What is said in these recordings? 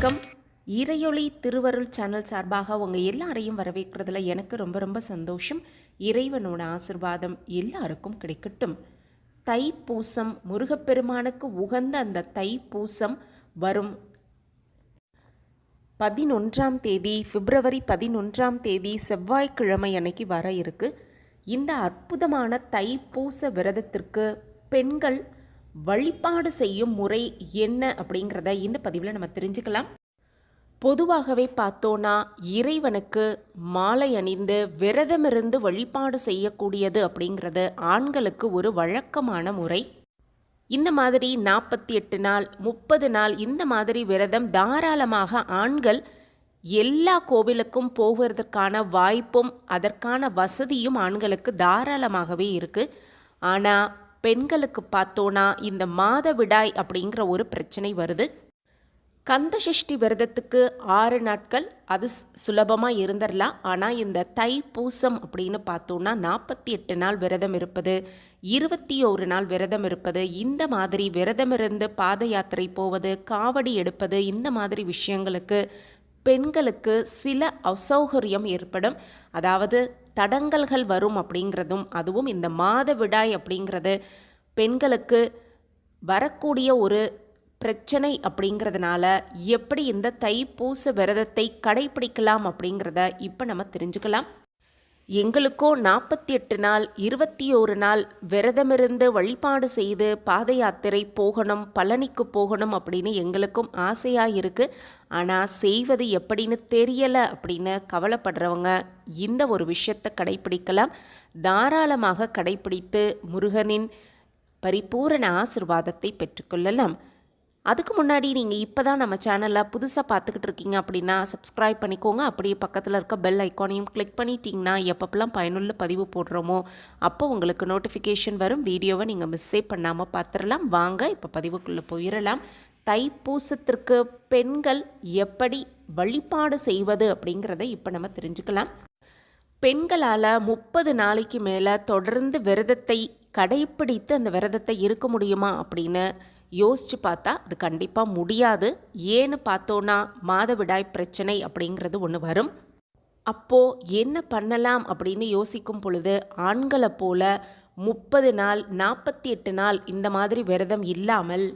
வணக்கம். இறையொளி திருவருள் சேனல் சார்பாக உங்கள் எல்லாரையும் வரவேற்கிறதுல எனக்கு ரொம்ப ரொம்ப சந்தோஷம். இறைவனோட ஆசிர்வாதம் எல்லாருக்கும் கிடைக்கட்டும். தைப்பூசம் முருகப்பெருமானுக்கு உகந்த அந்த தைப்பூசம் வரும் பதினொன்றாம் தேதி பிப்ரவரி பதினொன்றாம் தேதி செவ்வாய்க்கிழமை அன்னைக்கு வர இருக்கு. இந்த அற்புதமான தைப்பூச விரதத்திற்கு பெண்கள் வழிபாடு செய்யும் முறை என்ன அப்படிங்கிறத இந்த பதிவில் நம்ம தெரிஞ்சுக்கலாம். பொதுவாகவே பார்த்தோன்னா இறைவனுக்கு மாலை அணிந்து விரதமிருந்து வழிபாடு செய்யக்கூடியது அப்படிங்கிறது ஆண்களுக்கு ஒரு வழக்கமான முறை. இந்த மாதிரி நாற்பத்தி எட்டு நாள் முப்பது நாள் இந்த மாதிரி விரதம் தாராளமாக ஆண்கள் எல்லா கோவிலுக்கும் போவதற்கான வாய்ப்பும் அதற்கான வசதியும் ஆண்களுக்கு தாராளமாகவே இருக்குது ஆனால் பெண்களுக்கு பார்த்தோன்னா இந்த மாதவிடாய் அப்படிங்கிற ஒரு பிரச்சனை வருது. கந்தசஷ்டி விரதத்துக்கு ஆறு நாட்கள் அது சுலபமாக இருந்துடலாம் ஆனால் இந்த தை பூசம் அப்படின்னு பார்த்தோன்னா நாற்பத்தி எட்டு நாள் விரதம் இருப்பது இருபத்தி ஒரு நாள் விரதம் இருப்பது இந்த மாதிரி விரதம் இருந்து பாத யாத்திரை போவது காவடி எடுப்பது இந்த மாதிரி விஷயங்களுக்கு பெண்களுக்கு சில அசௌகரியம் ஏற்படும். அதாவது தடங்கல்கள் வரும் அப்படிங்கிறதும் அதுவும் இந்த மாத விடாய் அப்படிங்கிறது பெண்களுக்கு வரக்கூடிய ஒரு பிரச்சனை அப்படிங்கிறதுனால எப்படி இந்த தைப்பூச விரதத்தை கடைபிடிக்கலாம் அப்படிங்கிறத இப்போ நம்ம தெரிஞ்சுக்கலாம். எங்களுக்கோ நாற்பத்தி எட்டு நாள் இருபத்தி ஒரு நாள் விரதமிருந்து வழிபாடு செய்து பாத யாத்திரை போகணும் பழனிக்கு போகணும் அப்படின்னு எங்களுக்கும் ஆசையாக இருக்குது ஆனால் செய்வது எப்படின்னு தெரியலை அப்படின்னு கவலைப்படுறவங்க இந்த ஒரு விஷயத்தை கடைபிடிக்கலாம் தாராளமாக கடைபிடித்து முருகனின் பரிபூரண ஆசிர்வாதத்தை பெற்றுக்கொள்ளலாம். அதுக்கு முன்னாடி நீங்கள் இப்போ தான் நம்ம சேனலில் புதுசாக பார்த்துக்கிட்டு இருக்கீங்க அப்படின்னா சப்ஸ்கிரைப் பண்ணிக்கோங்க. அப்படியே பக்கத்தில் இருக்க பெல் ஐக்கானையும் கிளிக் பண்ணிட்டீங்கன்னா எப்பப்பெல்லாம் பயனுள்ள பதிவு போடுறோமோ அப்போ உங்களுக்கு நோட்டிஃபிகேஷன் வரும். வீடியோவை நீங்கள் மிஸ்ஸே பண்ணாமல் பார்த்துடலாம். வாங்க இப்போ பதிவுக்குள்ளே போயிடலாம். தைப்பூசத்திற்கு பெண்கள் எப்படி வழிபாடு செய்வது அப்படிங்கிறத இப்போ நம்ம தெரிஞ்சுக்கலாம். பெண்களால் முப்பது நாளைக்கு மேலே தொடர்ந்து விரதத்தை கடைப்பிடித்து அந்த விரதத்தை இருக்க முடியுமா அப்படின்னு யோசித்து பார்த்தா அது கண்டிப்பாக முடியாது. ஏன்னு பார்த்தோன்னா மாதவிடாய் பிரச்சனை அப்படிங்கிறது ஒன்று வரும். அப்போது என்ன பண்ணலாம் அப்படின்னு யோசிக்கும் பொழுது ஆண்களை போல முப்பது நாள் நாற்பத்தி எட்டு நாள் இந்த மாதிரி விரதம் இல்லாமல்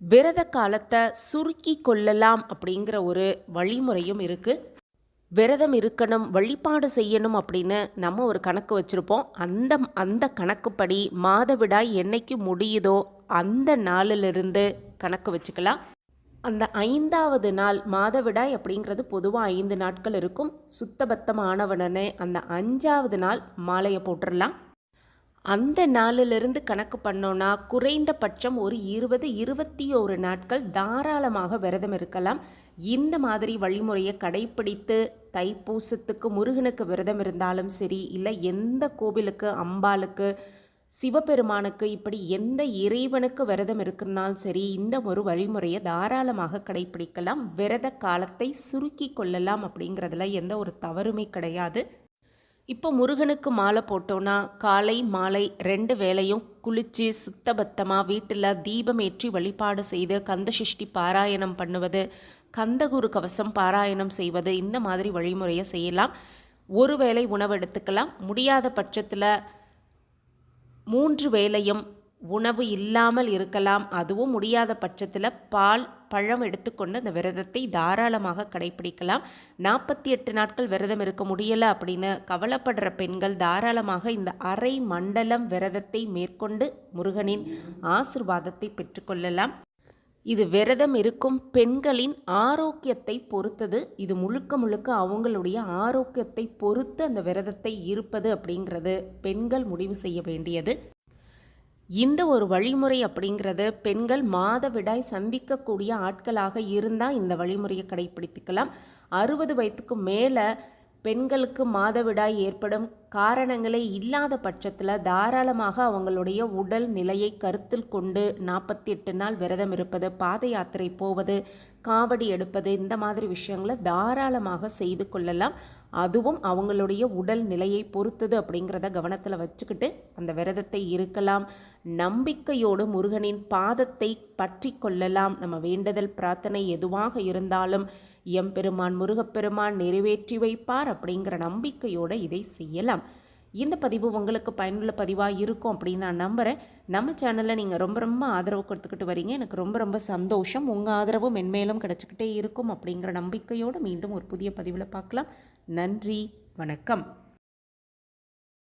விரத காலத்தை சுருக்கி கொள்ளலாம் அப்படிங்கிற ஒரு வழிமுறையும் இருக்குது விரதம் இருக்கணும் வழிபாடு செய்யணும் அப்படின்னு நம்ம ஒரு கணக்கு வச்சுருப்போம். அந்த அந்த கணக்குப்படி மாதவிடாய் என்னைக்கு முடியுதோ அந்த நாளிலிருந்து கணக்கு வச்சுக்கலாம். அந்த ஐந்தாவது நாள் மாதவிடாய் அப்படிங்கிறது பொதுவாக ஐந்து நாட்கள் இருக்கும். சுத்தபத்தமானவனே அந்த அஞ்சாவது நாள் மாலையை போட்டுடலாம் அந்த நாளிலிருந்து கணக்கு பண்ணோன்னா குறைந்தபட்சம் ஒரு இருபது இருபத்தி ஒரு நாட்கள் தாராளமாக விரதம் இருக்கலாம். இந்த மாதிரி வழிமுறையை கடைப்பிடித்து தைப்பூசத்துக்கு முருகனுக்கு விரதம் இருந்தாலும் சரி இல்லை எந்த கோவிலுக்கு அம்பாளுக்கு சிவபெருமானுக்கு இப்படி எந்த இறைவனுக்கு விரதம் இருக்குன்னாலும் சரி இந்த ஒரு வழிமுறையை தாராளமாக கடைப்பிடிக்கலாம். விரத காலத்தை சுருக்கி கொள்ளலாம் அப்படிங்கிறதுல எந்த ஒரு தவறுமே கிடையாது. இப்போ முருகனுக்கு மாலை போட்டோன்னா காலை மாலை ரெண்டு வேளையும் குளித்து சுத்தபத்தமாக வீட்டில் தீபம் ஏற்றி வழிபாடு செய்து கந்தசஷ்டி பாராயணம் பண்ணுவது கந்தகுரு கவசம் பாராயணம் செய்வது இந்த மாதிரி வழிமுறையை செய்யலாம். ஒரு வேளை உணவு எடுத்துக்கலாம். முடியாத பட்சத்தில் மூன்று வேளையும் உணவு இல்லாமல் இருக்கலாம். அதுவும் முடியாத பட்சத்தில் பால் பழம் எடுத்துக்கொண்டு அந்த விரதத்தை தாராளமாக கடைபிடிக்கலாம் நாற்பத்தி எட்டு நாட்கள் விரதம் இருக்க முடியலை அப்படின்னு கவலைப்படுற பெண்கள் தாராளமாக இந்த அரை மண்டலம் விரதத்தை மேற்கொண்டு முருகனின் ஆசிர்வாதத்தை பெற்றுக்கொள்ளலாம். இது விரதம் இருக்கும் பெண்களின் ஆரோக்கியத்தை பொறுத்தது. இது முழுக்க முழுக்க அவங்களுடைய ஆரோக்கியத்தை பொறுத்து அந்த விரதத்தை இருப்பது அப்படிங்கிறது பெண்கள் முடிவு செய்ய வேண்டியது. இந்த ஒரு வழிமுறை அப்படிங்கிறது பெண்கள் மாதவிடாய் சந்திக்கக்கூடிய ஆட்களாக இருந்தால் இந்த வழிமுறையை கடைப்பிடித்துக்கலாம். அறுபது வயதுக்கு மேலே பெண்களுக்கு மாதவிடாய் ஏற்படும் காரணங்களே இல்லாத பட்சத்தில் தாராளமாக அவங்களுடைய உடல் நிலையை கருத்தில் கொண்டு நாற்பத்தி எட்டு நாள் விரதம் இருப்பது பாத யாத்திரை போவது காவடி எடுப்பது இந்த மாதிரி விஷயங்களை தாராளமாக செய்து கொள்ளலாம். அதுவும் அவங்களுடைய உடல் நிலையை பொறுத்தது அப்படிங்கிறத கவனத்தில் வச்சுக்கிட்டு அந்த விரதத்தை இருக்கலாம். நம்பிக்கையோடு முருகனின் பாதத்தை பற்றி கொள்ளலாம். நம்ம வேண்டுதல் பிரார்த்தனை எதுவாக இருந்தாலும் எம்பெருமான் முருகப்பெருமான் நிறைவேற்றி வைப்பார் அப்படிங்கிற நம்பிக்கையோடு இதை செய்யலாம். இந்த பதிவு உங்களுக்கு பயனுள்ள பதிவாக இருக்கும் அப்படின்னு நான் நம்புகிறேன் நம்ம சேனலில் நீங்கள் ரொம்ப ரொம்ப ஆதரவு கொடுத்துக்கிட்டு வரீங்க. எனக்கு ரொம்ப ரொம்ப சந்தோஷம். உங்கள் ஆதரவு மென்மேலும் கிடச்சிக்கிட்டே இருக்கும் அப்படிங்கிற நம்பிக்கையோடு மீண்டும் ஒரு புதிய பதிவில் பார்க்கலாம். நன்றி. வணக்கம்.